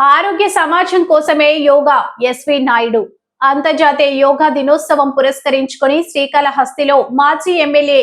ఆరోగ్య సమాజం కోసమే యోగా ఎస్వి నాయుడు. అంతర్జాతీయ యోగా దినోత్సవం పురస్కరించుకొని శ్రీకాళహస్తిలో మాజీ ఎమ్మెల్యే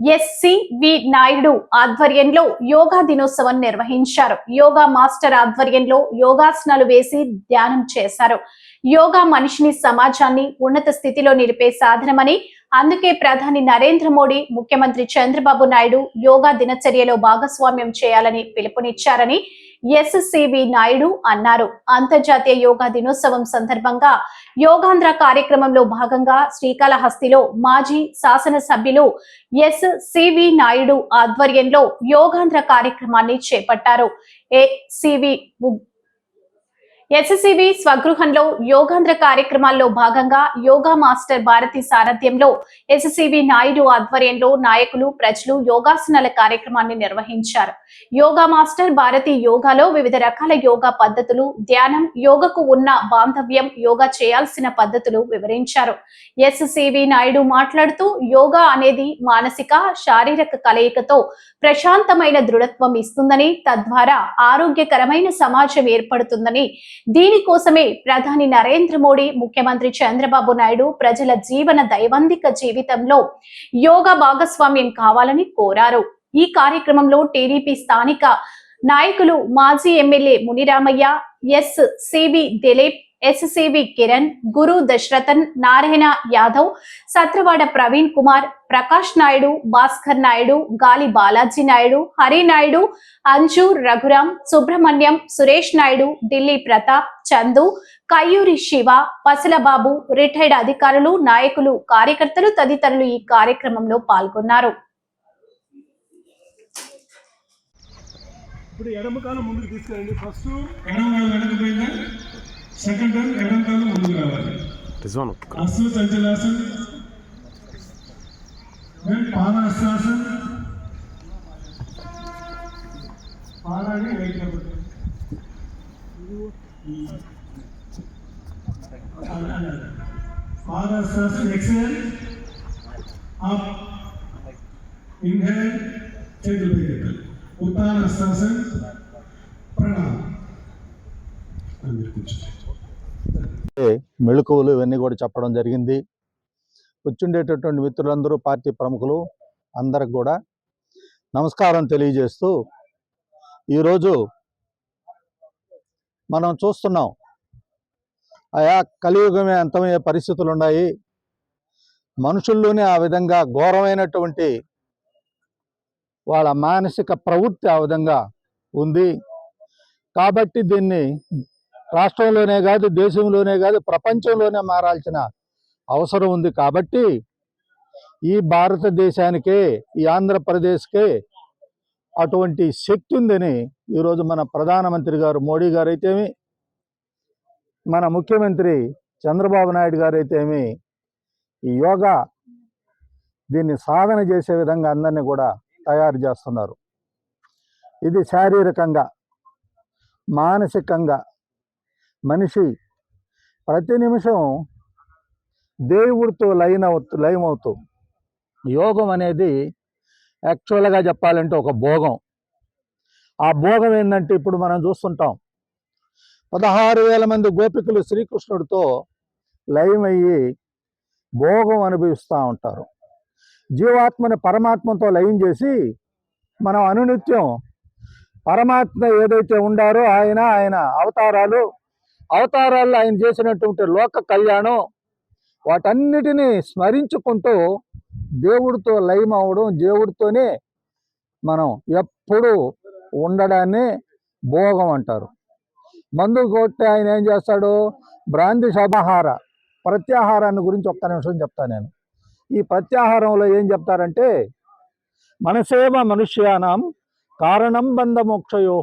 ఎస్సి వి నాయుడు ఆధ్వర్యంలో యోగా దినోత్సవం నిర్వహించారు. యోగా మాస్టర్ ఆధ్వర్యంలో యోగాసనాలు వేసి ధ్యానం చేశారు. యోగా మనిషిని సమాజాన్ని ఉన్నత స్థితిలో నిలిపే సాధనమని అందుకే ప్రధాని నరేంద్ర మోడీ ముఖ్యమంత్రి చంద్రబాబు నాయుడు యోగా దినచర్యలో భాగస్వామ్యం చేయాలని పిలుపునిచ్చారని ఎస్సివి నాయుడు అన్నారు. అంతర్జాతీయ యోగా దినోత్సవం సందర్భంగా యోగాంధ్ర కార్యక్రమంలో భాగంగా శ్రీకాళహస్తిలో మాజీ శాసనసభ్యులు ఎస్ సివి నాయుడు ఆధ్వర్యంలో యోగాంధ్ర కార్యక్రమాన్ని చేపట్టారు. ఏ సివి ఎస్ఎస్సిబి స్వగృహంలో యోగాంధ్ర కార్యక్రమాల్లో భాగంగా యోగా మాస్టర్ భారతి సారథ్యంలో ఎస్ఎస్సిబి నాయుడు ఆధ్వర్యంలో నాయకులు ప్రజలు యోగాసనాల కార్యక్రమాన్ని నిర్వహించారు. యోగా మాస్టర్ భారతి యోగాలో వివిధ రకాల యోగా పద్ధతులు ధ్యానం యోగకు ఉన్న బాంధవ్యం యోగా చేయాల్సిన పద్ధతులు వివరించారు. ఎస్ఎస్సిబి నాయుడు మాట్లాడుతూ యోగా అనేది మానసిక శారీరక కలయికతో ప్రశాంతమైన దృఢత్వం ఇస్తుందని తద్వారా ఆరోగ్యకరమైన సమాజం ఏర్పడుతుందని దీనికోసమే ప్రధాని నరేంద్ర మోడీ ముఖ్యమంత్రి చంద్రబాబు నాయుడు ప్రజల జీవన దైవందిక జీవితంలో యోగా భాగస్వామ్యం కావాలని కోరారు. ఈ కార్యక్రమంలో టీడీపీ స్థానిక నాయకులు మాజీ MLA Muniramaiah S C V Dilip S C V Kiran Guru Dasarathan Narayana Yadav Satravada Praveen Kumar Prakash Naidu Bhaskar Naidu Gali Balaji Naidu Hari Naidu Anju Raghuram Subrahmanyam Suresh Naidu Delhi Pratap Chandu Kayyuri Shiva Pasalababu retired అధికారులు నాయకులు కార్యకర్తలు తదితరులు ఈ కార్యక్రమంలో పాల్గొన్నారు. ఇప్పుడు ఎడమ కాలం ముందుకు తీసుకెళ్ళండి. ఫస్ట్ ఎడమ కాలు వెనక పోయిందా సెకండ్ టర్న్ ఎడమ కాలు ముందుకు రావాలి. రిజ్వాన్ అశ్వ చంచలాసన్. దెన్ పెట్టు. అలా, అలా. పాదాశ్వాసన్ ఎక్సెల్ అప్ ఇన్హేల్ చేతులు పైకి ఉత్తానశ్వాసన్ ప్రణామం. మెళుకువలు ఇవన్నీ కూడా చెప్పడం జరిగింది. కూర్చుండేటటువంటి మిత్రులందరూ పార్టీ ప్రముఖులు అందరికి కూడా నమస్కారం తెలియజేస్తూ ఈరోజు మనం చూస్తున్నాం. ఆయా కలియుగమే అంతమయ్యే పరిస్థితులు ఉన్నాయి మనుషుల్లోనే ఆ విధంగా ఘోరమైనటువంటి వాళ్ళ మానసిక ప్రవృత్తి ఆ విధంగా ఉంది. కాబట్టి దీన్ని రాష్ట్రంలోనే కాదు దేశంలోనే కాదు ప్రపంచంలోనే మారాల్సిన అవసరం ఉంది. కాబట్టి ఈ భారతదేశానికే ఈ ఆంధ్రప్రదేశ్కే అటువంటి శక్తి ఉందని ఈరోజు మన ప్రధానమంత్రి గారు మోడీ గారు అయితేమి మన ముఖ్యమంత్రి చంద్రబాబు నాయుడు గారు అయితేమి ఈ యోగా దీన్ని సాధన చేసే విధంగా అందరినీ కూడా తయారు చేస్తున్నారు. ఇది శారీరకంగా మానసికంగా మనిషి ప్రతి నిమిషం దేవుడితో లైన్ అవుతూ లయమవుతూ యోగం అనేది యాక్చువల్గా చెప్పాలంటే ఒక భోగం. ఆ భోగం ఏంటంటే ఇప్పుడు మనం చూస్తుంటాం. పదహారు వేల మంది గోపికలు శ్రీకృష్ణుడితో లయమయ్యి భోగం అనుభవిస్తూ ఉంటారు. జీవాత్మని పరమాత్మతో లయం చేసి మనం అనునిత్యం పరమాత్మ ఏదైతే ఉండారో ఆయన ఆయన అవతారాలు అవతారాల్లో ఆయన చేసినటువంటి లోక కళ్యాణం వాటన్నిటినీ స్మరించుకుంటూ దేవుడితో లయం అవడం దేవుడితోనే మనం ఎప్పుడు ఉండడాన్ని భోగం అంటారు. మందు కొట్టి ఆయన ఏం చేస్తాడు? బ్రాంతి శబాహార ప్రత్యాహారాన్ని గురించి ఒక్క నిమిషం చెప్తాను నేను. ఈ ప్రత్యాహారంలో ఏం చెప్తారంటే మనసేవ మనుష్యానం కారణం బంధమోక్షయో